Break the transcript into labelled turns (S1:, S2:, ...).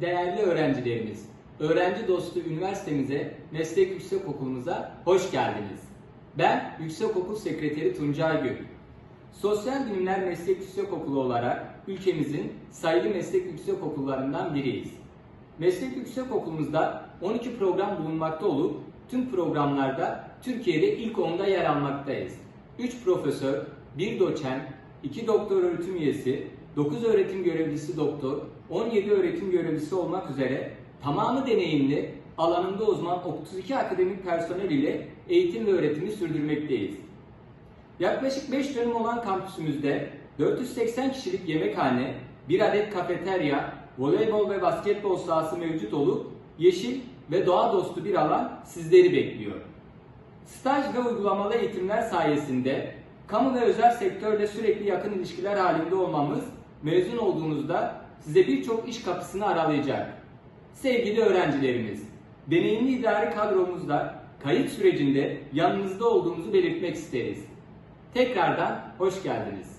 S1: değerli öğrencilerimiz, öğrenci dostu üniversitemize, meslek yüksekokulumuza hoş geldiniz. Ben Yüksekokul Sekreteri Tuncay Gül. Sosyal Bilimler Meslek Yüksekokulu olarak ülkemizin sayılı meslek yüksekokullarından biriyiz. Meslek yüksekokulumuzda 12 program bulunmakta olup tüm programlarda Türkiye'de ilk 10'da yer almaktayız. 3 profesör, 1 doçent, 2 doktor öğretim üyesi, 9 öğretim görevlisi doktor, 17 öğretim görevlisi olmak üzere tamamı deneyimli, alanında uzman 32 akademik personel ile eğitim ve öğretimi sürdürmekteyiz. Yaklaşık 5 dönüm olan kampüsümüzde 480 kişilik yemekhane, 1 adet kafeterya, voleybol ve basketbol sahası mevcut olup yeşil ve doğa dostu bir alan sizleri bekliyor. Staj ve uygulamalı eğitimler sayesinde kamu ve özel sektörle sürekli yakın ilişkiler halinde olmamız mezun olduğunuzda size birçok iş kapısını aralayacak. Sevgili öğrencilerimiz, deneyimli idari kadromuzda kayıt sürecinde yanınızda olduğumuzu belirtmek isteriz. Tekrardan hoş geldiniz.